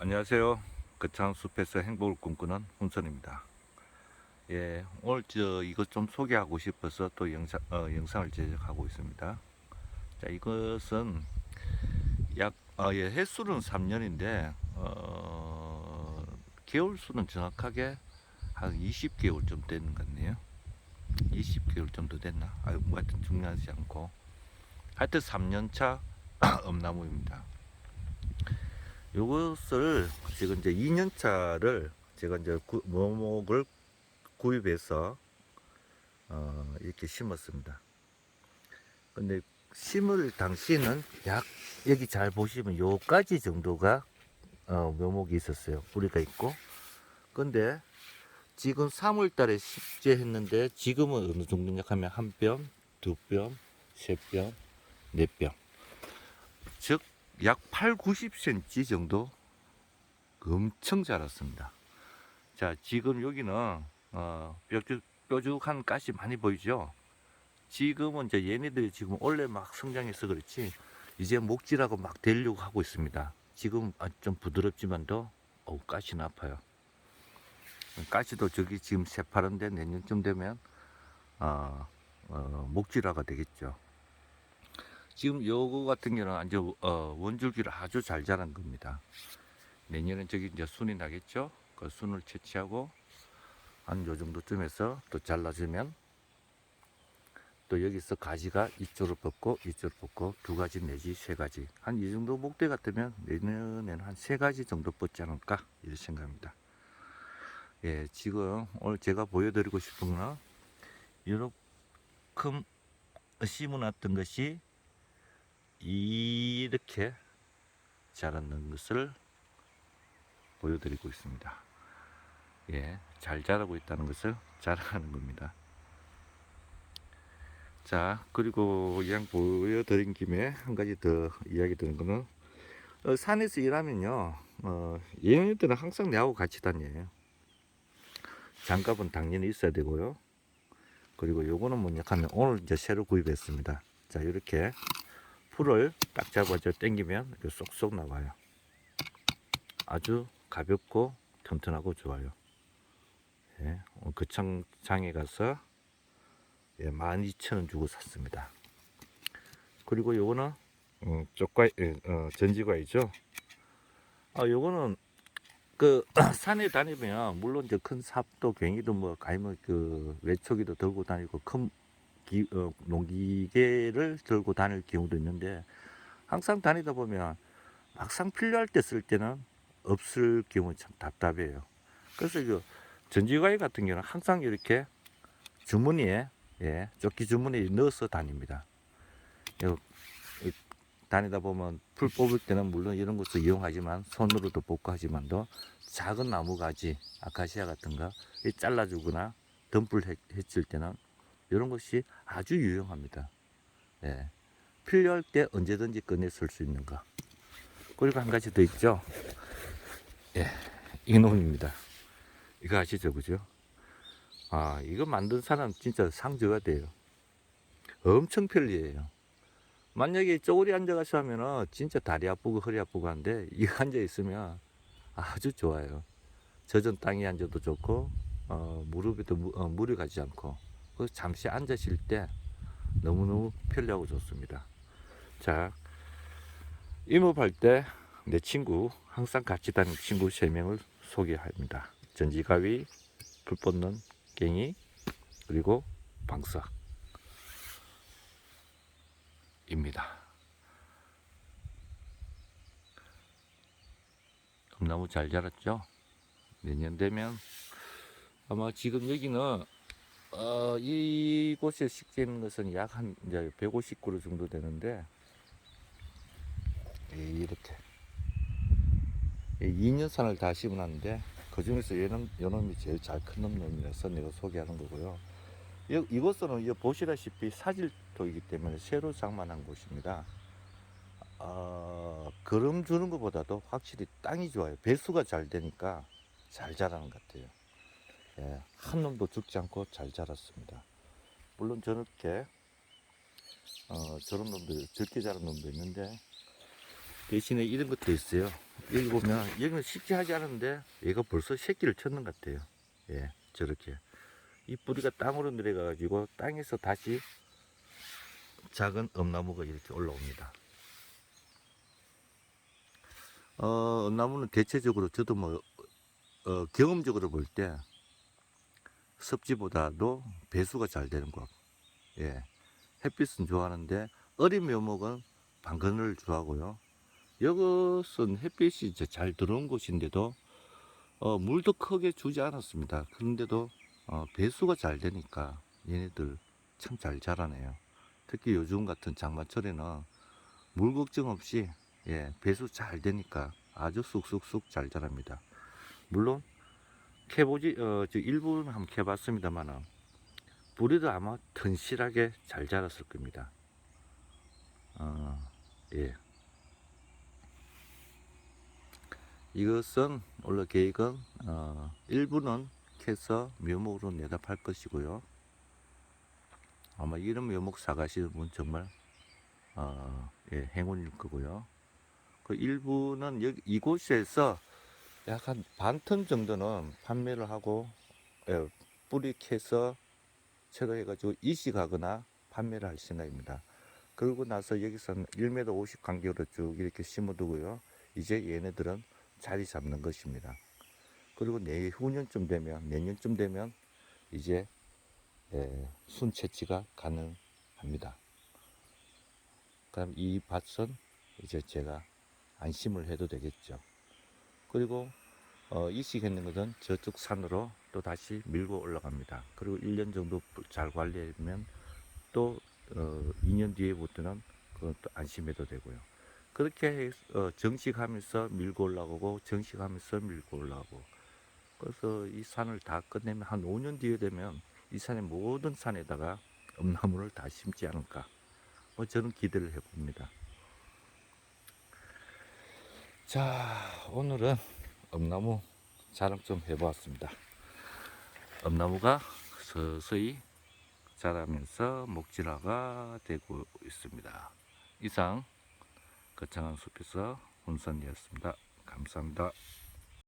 안녕하세요. 거창 숲에서 행복을 꿈꾸는 훈선입니다. 예, 오늘 저 이것 좀 소개하고 싶어서 또 영상 어, 영상을 제작하고 있습니다. 자, 이것은 약 아, 예, 횟수는 3년인데 어, 개월 수는 정확하게 한 20개월 좀 되는 것 같네요. 20개월 정도 됐나? 아유, 뭐 하여튼 중요하지 않고 하여튼 3년차 엄나무입니다. 요것을 지금 이제 2년 차를 제가 이제 구, 묘목을 구입해서 어, 이렇게 심었습니다. 근데 심을 당시에는 약 여기 잘 보시면 요까지 정도가 어, 묘목이 있었어요. 뿌리가 있고. 근데 지금 3월 달에 식재했는데 지금은 어느 정도냐 하면 한 뼘, 두 뼘, 세 뼘, 네 뼘. 즉약 8, 90cm 정도 엄청 자랐습니다. 자, 지금 여기는 어, 뾰족, 뾰족한 가시 많이 보이죠? 지금은 이제 얘네들이 지금 원래 막 성장해서 그렇지 이제 목질하고 막 되려고 하고 있습니다. 지금 아, 좀 부드럽지만도 어우 가시는 아파요. 가시도 저기 지금 새파란데 내년쯤 되면 어, 어, 목질화가 되겠죠. 지금 요거 같은 경우는 아주 어, 원줄기를 아주 잘 자란 겁니다. 내년엔 저기 이제 순이 나겠죠. 그 순을 채취하고 한 요 정도쯤에서 또 잘라주면 또 여기서 가지가 이쪽으로 뻗고 이쪽으로 뻗고 두 가지 내지 세 가지 한 이 정도 목대 같으면 내년에는 한 세 가지 정도 뻗지 않을까 이런 생각입니다. 예, 지금 오늘 제가 보여드리고 싶은 거는 이렇게 심어놨던 것이 이렇게 자라는 것을 보여드리고 있습니다. 예, 잘 자라고 있다는 것을 자랑하는 겁니다. 자, 그리고 이양 보여드린 김에 한 가지 더 이야기 드는 거는 어, 산에서 일하면요, 어, 예언들은 항상 내하고 같이 다녀요. 장갑은 당연히 있어야 되고요. 그리고 요거는 뭐냐 하면 오늘 이제 새로 구입했습니다. 자, 이렇게 풀을 딱 잡아줘 당기면 쏙쏙 나와요. 아주 가볍고 튼튼하고 좋아요. 예, 오늘 거창 장에 가서 예, 12,000원 주고 샀습니다. 그리고 요거는 음, 쪽과 예, 어, 전지과이죠. 아, 요거는 그 산에 다니면 물론 이제 큰 삽도 괭이도 뭐 가이면 그 외초기도 들고 다니고 큰 기, 어, 농기계를 들고 다닐 경우도 있는데 항상 다니다 보면 막상 필요할 때 쓸 때는 없을 경우 참 답답해요. 그래서 그 전지가위 같은 경우는 항상 이렇게 주머니에 예, 조끼 주머니에 넣어서 다닙니다. 다니다 보면 풀 뽑을 때는 물론 이런 것도 이용하지만 손으로도 뽑고 하지만도 작은 나무 가지 아카시아 같은 거이 잘라주거나 덤불 해, 해칠 때는 이런 것이 아주 유용합니다. 예. 필요할 때 언제든지 꺼내 쓸 수 있는 거. 그리고 한 가지 더 있죠. 예, 이놈입니다. 이거 아시죠, 그죠? 아, 이거 만든 사람 진짜 상 줘야 돼요. 엄청 편리해요. 만약에 쪼그리 앉아가서 하면은 진짜 다리 아프고 허리 아프고 한데 이거 앉아 있으면 아주 좋아요. 젖은 땅에 앉아도 좋고 어, 무릎에도 무, 어, 물이 가지 않고 그 잠시 앉으실 때 너무너무 편리하고 좋습니다. 자, 임업할 때 내 친구 항상 같이 다니는 친구 세 명을 소개합니다. 전지가위, 불 뻗는 갱이, 그리고 방사. 입니다. 감나무 잘 자랐죠? 내년 되면 아마 지금 여기는 어, 이곳에 식재는 것은 약한 이제 150그루 정도 되는데 이- 이렇게 2년산을 다 심어놨는데 그 중에서 얘는 요놈이 제일 잘 큰 놈이라서 내가 소개하는 거고요. 이, 이곳은 이 보시다시피 사질토이기 때문에 새로 장만한 곳입니다. 어, 거름 주는 것보다도 확실히 땅이 좋아요. 배수가 잘 되니까 잘 자라는 것 같아요. 예, 한 놈도 죽지 않고 잘 자랐습니다. 물론 저렇게 어, 저런 놈도 적게 자란 놈도 있는데 대신에 이런 것도 있어요. 여기 보면 여기는 쉽게 하지 않은데 얘가 벌써 새끼를 쳤는 것 같아요. 예, 저렇게 이 뿌리가 땅으로 내려가 가지고 땅에서 다시 작은 엄나무가 이렇게 올라옵니다. 어, 엄나무는 대체적으로 저도 뭐 어, 경험적으로 볼 때 섭지보다도 배수가 잘 되는 것. 예, 햇빛은 좋아하는데 어린 묘목은 방건을 좋아하고요. 이것은 햇빛이 이제 잘 들어온 곳인데도 어, 물도 크게 주지 않았습니다. 그런데도 어, 배수가 잘 되니까 얘네들 참 잘 자라네요. 특히 요즘 같은 장마철에는 물 걱정 없이 예, 배수 잘 되니까 아주 쑥쑥쑥 잘 자랍니다. 물론 캐보지 어, 저 일부는 한번 캐봤습니다만은 뿌리도 아마 튼실하게 잘 자랐을 겁니다. 어, 예. 이것은 원래 계획은 어, 일부는 캐서 묘목으로 내다 팔 것이고요. 아마 이런 묘목 사가시는 분 정말 어, 예, 행운일 거고요. 그 일부는 여기 이곳에서 약 한 반 톤 정도는 판매를 하고 예, 뿌리 캐서 채로해가지고 이식하거나 판매를 할 생각입니다. 그러고 나서 여기서는 1m 50 간격으로 쭉 이렇게 심어두고요. 이제 얘네들은 자리 잡는 것입니다. 그리고 내후년쯤 되면 내년쯤 되면 이제 예, 순 채취가 가능합니다. 그럼 이 밭은 이제 제가 안심을 해도 되겠죠. 그리고 어, 이식했는 것은 저쪽 산으로 또 다시 밀고 올라갑니다. 그리고 1년 정도 잘 관리하면 또 어, 2년 뒤에부터는 그것도 안심해도 되고요. 그렇게 해, 어, 정식하면서 밀고 올라가고 정식하면서 밀고 올라가고 그래서 이 산을 다 끝내면 한 5년 뒤에 되면 이 산의 모든 산에다가 엄나무를 다 심지 않을까 뭐 저는 기대를 해봅니다. 자 오늘은 엄나무 자랑 좀 해보았습니다. 엄나무가 서서히 자라면서 목질화가 되고 있습니다. 이상 거창한 숲에서 혼선이었습니다. 감사합니다.